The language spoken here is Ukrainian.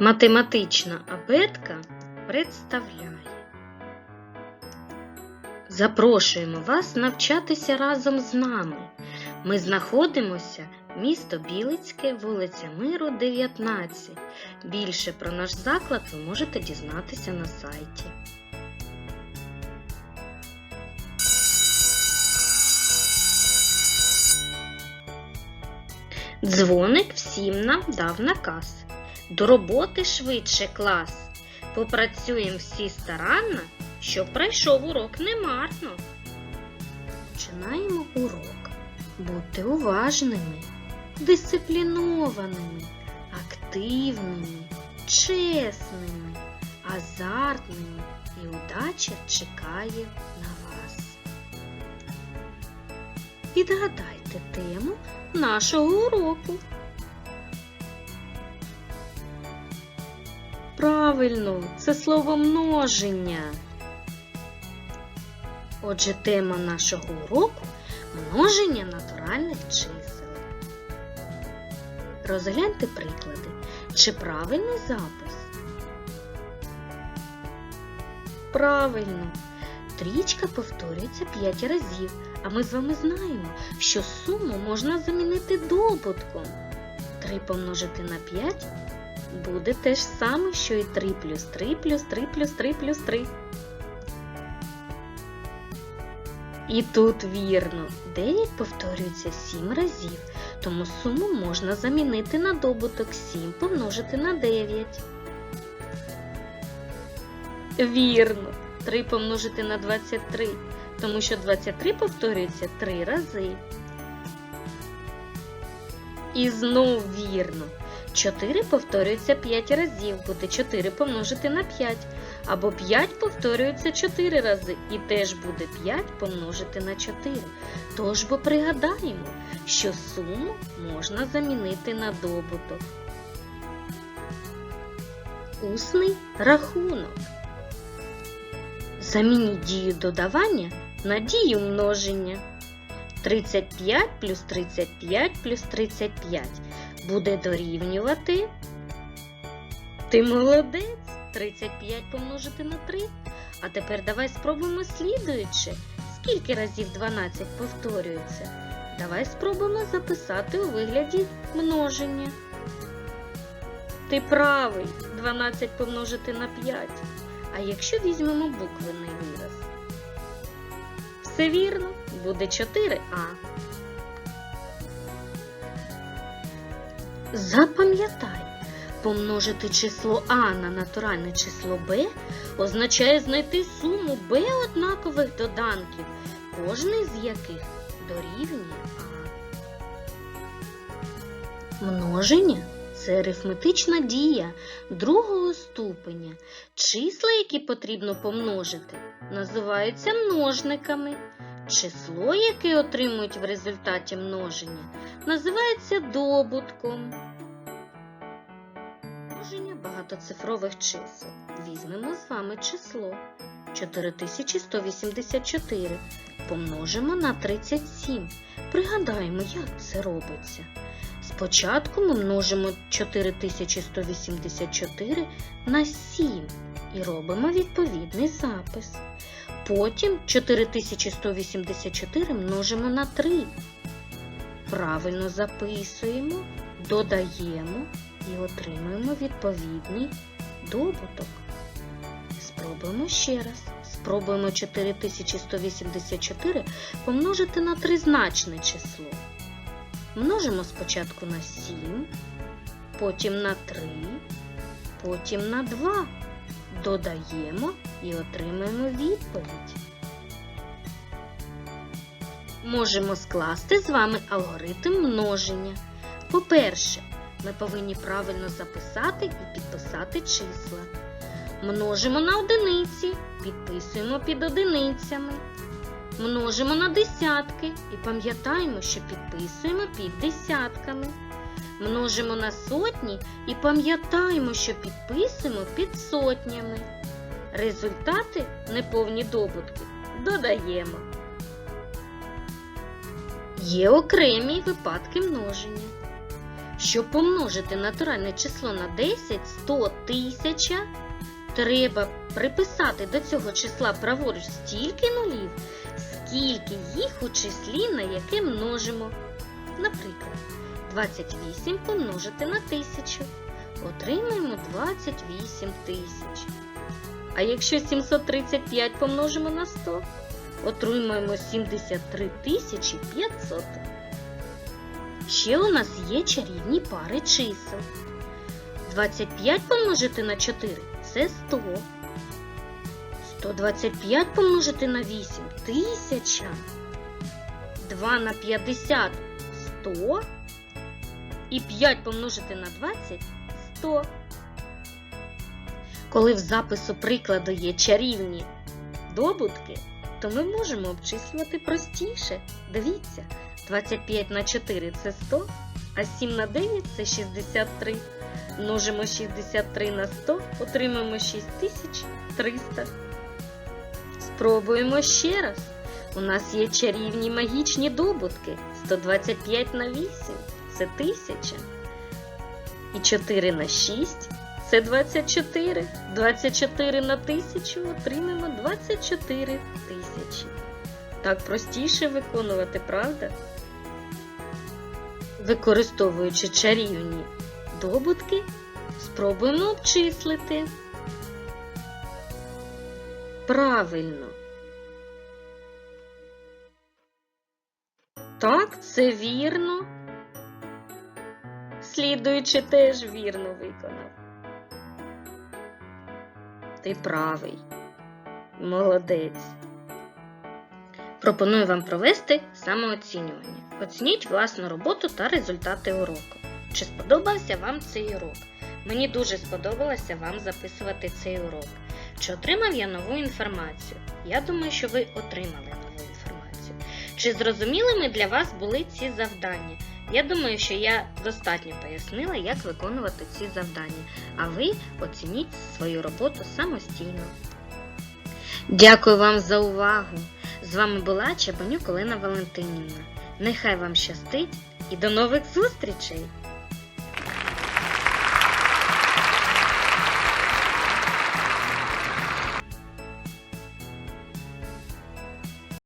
Математична абетка представляє. Запрошуємо вас навчатися разом з нами. Ми знаходимося місто Білицьке, вулиця Миру, 19. Більше про наш заклад ви можете дізнатися на сайті. Дзвоник всім нам дав наказ. До роботи швидше клас. Попрацюємо всі старанно, щоб пройшов урок немарно. Починаємо урок. Будьте уважними, дисциплінованими, активними, чесними, азартними і удача чекає на вас. Відгадайте тему нашого уроку. Правильно, це слово множення. Отже, тема нашого уроку множення натуральних чисел. Розгляньте приклади. Чи правильний запис? Правильно. Трічка повторюється 5 разів, а ми з вами знаємо, що суму можна замінити добутком. 3 помножити на 5 буде те ж саме, що і 3 плюс 3 плюс 3 плюс 3 плюс 3. І тут вірно, 9 повторюється 7 разів, тому суму можна замінити на добуток 7 помножити на 9. Вірно, 3 помножити на 23, тому що 23 повторюється 3 рази. І знов вірно. 4 повторюється 5 разів, буде 4 помножити на 5. Або 5 повторюється 4 рази і теж буде 5 помножити на 4. Тож бо пригадаємо, що суму можна замінити на добуток. Усний рахунок. Замініть дію додавання на дію множення. 35 плюс 35 плюс 35 буде дорівнювати. Ти молодець! 35 помножити на 3. А тепер давай спробуємо слідуючи. Скільки разів 12 повторюється? Давай спробуємо записати у вигляді множення. Ти правий, 12 помножити на 5. А якщо візьмемо буквений вираз? Все вірно, буде 4а. Запам'ятай, помножити число А на натуральне число Б означає знайти суму Б однакових доданків, кожний з яких дорівнює А. Множення це арифметична дія другого ступеня. Числа, які потрібно помножити, називаються множниками. Число, яке отримують в результаті множення, називається добутком. Множення багатоцифрових чисел. Візьмемо з вами число 4184. Помножимо на 37. Пригадаємо, як це робиться. Спочатку ми множимо 4184 на 7 і робимо відповідний запис. Потім 4184 множимо на 3. Правильно записуємо, додаємо і отримуємо відповідний добуток. Спробуємо ще раз. Спробуємо 4184 помножити на тризначне число. Множимо спочатку на 7, потім на 3, потім на 2. Додаємо і отримаємо відповідь. Можемо скласти з вами алгоритм множення. По-перше, ми повинні правильно записати і підписати числа. Множимо на одиниці, підписуємо під одиницями. Множимо на десятки і пам'ятаємо, що підписуємо під десятками. Множимо на сотні і пам'ятаємо, що підписуємо під сотнями. Результати неповні добутки додаємо. Є окремі випадки множення. Щоб помножити натуральне число на 10, 100, 1000, треба приписати до цього числа праворуч стільки нулів, скільки їх у числі, на яке множимо. Наприклад, 28 помножити на 1000. Отримаємо 28 тисяч. А якщо 735 помножимо на 100, отримаємо 73 тисячі 500. Ще у нас є чарівні пари чисел. 25 помножити на 4 це 100. 125 помножити на 8 1000. 2 на 50 100. І 5 помножити на 20 100. Коли в запису прикладу є чарівні добутки, то ми можемо обчислювати простіше. Дивіться, 25 на 4 це 100, а 7 на 9 це 63. Множимо 63 на 100, отримаємо 6300. Спробуємо ще раз. У нас є чарівні магічні добутки. 125 на 8 це 1000. І 4 на 6 це 24. 24 на 1000 отримаємо 24 тисячі. Так простіше виконувати, правда? Використовуючи чарівні добутки, спробуємо обчислити. Правильно. Так, це вірно. Слідуючи теж вірно виконав. Ти правий. Молодець. Пропоную вам провести самооцінювання. Оцініть власну роботу та результати уроку. Чи сподобався вам цей урок? Мені дуже сподобалося вам записувати цей урок. Чи отримав я нову інформацію? Я думаю, що ви отримали нову інформацію. Чи зрозумілими для вас були ці завдання? Я думаю, що я достатньо пояснила, як виконувати ці завдання, а ви оцініть свою роботу самостійно. Дякую вам за увагу! З вами була Чебанюк Олена Валентинівна. Нехай вам щастить і до нових зустрічей!